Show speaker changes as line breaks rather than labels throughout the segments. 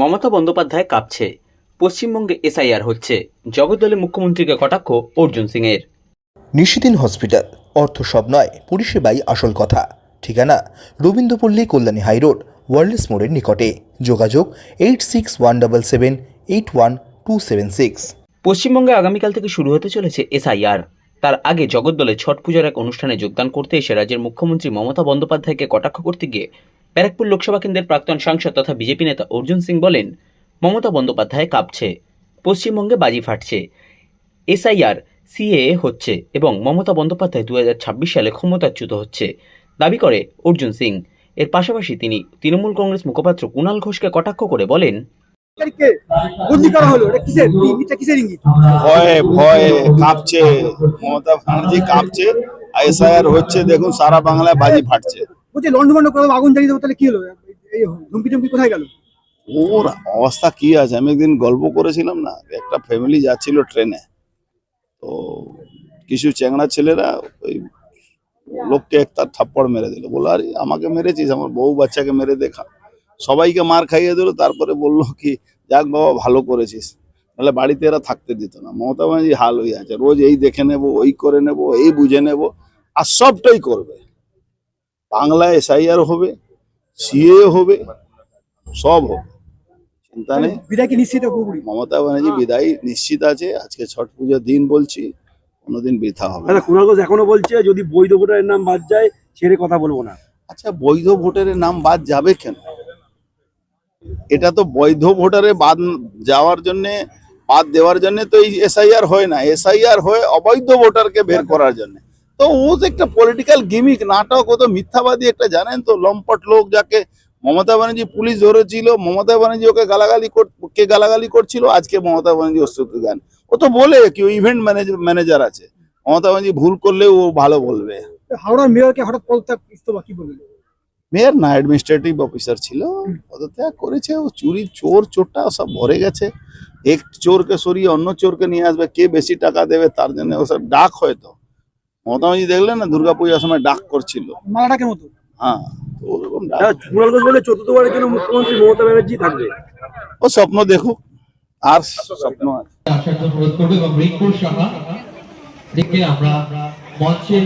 মমতা বন্দ্যোপাধ্যায় কাঁপছে। পশ্চিমবঙ্গে এসআইআর হচ্ছে। জগদ্দলে মুখ্যমন্ত্রীকে কটাক্ষ অর্জুন সিংয়ের।
নিশিদিন হসপিটাল অর্থ সব নয় পরিষেবাই আসল কথা। ঠিকানা রবীন্দ্রপল্লী কল্যাণী হাইরোড ওয়ার্ল্ডস মোড়ের নিকটে। যোগাযোগ eight six one double seven eight one two seven six.
পশ্চিমবঙ্গে আগামীকাল থেকে শুরু হতে চলেছে এসআইআর। তার আগে জগদ্দলে ছট পূজার এক অনুষ্ঠানে যোগদান করতে এসে রাজ্যের মুখ্যমন্ত্রী মমতা বন্দ্যোপাধ্যায়কে কটাক্ষ করতে গিয়ে ব্যারাকপুর লোকসভা কেন্দ্রের প্রাক্তন সাংসদ তথা বিজেপি নেতা অর্জুন সিং বলেন মমতা বন্দ্যোপাধ্যায় কাঁপছে পশ্চিমবঙ্গে বাজি ফাটছে এসআইআর সিএএ হচ্ছে এবং মমতা বন্দ্যোপাধ্যায় দু হাজার ছাব্বিশ সালে ক্ষমতাচ্যুত হচ্ছে দাবি করে অর্জুন সিং। এর পাশাপাশি তিনি তৃণমূল কংগ্রেস মুখপাত্র কুণাল ঘোষকে কটাক্ষ করে বলেন
তারিখে বন্দি করা হলো এটা কিসের ইঙ্গিতটা কিসের ইঙ্গিত?
ভয়ে ভয়ে কাঁপছে মমতা ব্যানার্জি কাঁপছে এসআইআর হচ্ছে দেখুন সারা বাংলায় বাজি ফাটছে।
বলছে লন্ড ভন্ড করে আগুন জ্বালিয়ে দেবো তাহলে কি হলো? এই ধুমকি টুমকি কোথায় গেল?
ওর অবস্থা কি আছে? আমি একদিন গল্প করেছিলাম না, একটা ফ্যামিলি যাচ্ছিল ট্রেনে তো কিছু চ্যাংড়া ছেলেরা ওই লোককে একটা থাপ্পড় মেরে দিল। বলল, আরে, আমাকে মেরেছিস, আমার বউ বাচ্চাকে মেরে দেখা সবাইকে মার খাইয়ে দিল, তারপরে বলল কি, যাক বাবা, ভালো করেছিস। তাহলে বাড়িতে এরা থাকতে দিত না। মমতা ব্যানার্জি হাল হয়ে আছে। রোজ এই দেখে নেব, ওই করে নেব, এই বুঝে নেব, আর সবটাই করবে। বাংলায় এসআইআর হবে সিএ হবে সব হবে। চিন্তা নেই।
বিদায় নিশ্চিত
মমতা ব্যানার্জি বিদায় নিশ্চিত আছে। আজকে ছট পুজোর দিন বলছি কোনোদিন বৃথা হবে না।
দাদা কুণাল এখনও বলছে যদি বৈধ ভোটারের নাম বাদ যায় ছেড়ে কথা বলব না।
আচ্ছা বৈধ ভোটারের নাম বাদ যাবে কেন? এটা তো বৈধ ভোটারে বাদ যাওয়ার জন্য বাদ দেওয়ার জন্য তো এই এসআইআর হয় না। এসআইআর হয় অবৈধ ভোটারকে বের করার জন্য। তো ও তো একটা পলিটিক্যাল গিমিক নাটক ও তো মিথ্যাবাদী একটা জানেন তো? লম্পট লোক যাকে মমতা ব্যানার্জি পুলিশ ধরেছিল মমতা ব্যানার্জি ওকে গালাগালি কে গালাগালি করছিল আজকে মমতা ব্যানার্জি অস্তিত্ব দেন ও তো বলে কি ও ইভেন্ট ম্যানেজার আছে। মমতা ব্যানার্জি ভুল করলে ও ভালো বলবে।
হাওড়া মেয়রকে হঠাৎ পদত্যাগ ইস্তফা কি বলবেন
মেয়র না অ্যাডমিনিস্ট্রেটিভ অফিসার ছিল। পদত্যাগ করেছে ও চুরি চোর চোরটা সব ভরে গেছে। এক চোরকে সরিয়ে অন্য চোরকে নিয়ে আসবে কে বেশি টাকা দেবে তার জন্য ওসব ডাক হয়তো মমতা দেখলেন না দুর্গাপূজার সময় ডাক করছিল।
মালাটাকে মতো?
হ্যাঁ ওরকম ডাক।
দাদা বলে চতুর্থবারের জন্য মুখ্যমন্ত্রী মমতা ব্যানার্জি থাকবে।
ও স্বপ্ন দেখুক আর স্বপ্ন আছে।
আসার অনুরোধ করব এবং রিঙ্কুর সাহা থেকে আমরা মঞ্চে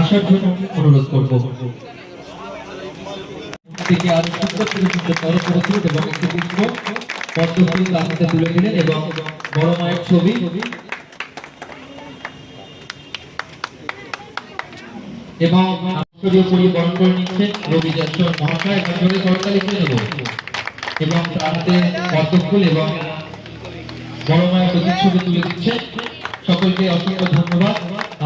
আসার জন্য অনুরোধ করব। থেকে আরও সুন্দর করে সুন্দর তরফ করেছিলেন এবং একটি পুষ্প পদ্মফুল তার হাতে তুলে দিলেন এবং বড় মায়ের ছবি। এবং আশ্চর্য পরিবরণ করে নিচ্ছেন রবি জাসর মহাশয় এবং জোরে করতালি করে নেব এবং তার পদ্মফুল এবং বড় মায়ের প্রতিচ্ছবি তুলে দিচ্ছে। সকলকে অসংখ্য ধন্যবাদ।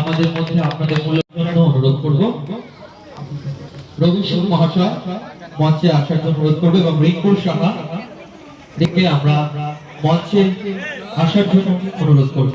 আমাদের মধ্যে আপনাদের মূল্যবান অনুরোধ করব। রবি সিং মহাশয়, মঞ্চে আসার জন্য অনুরোধ করব এবং রিঙ্কুর সাহা থেকে আমরা মঞ্চে আসার জন্য অনুরোধ করব।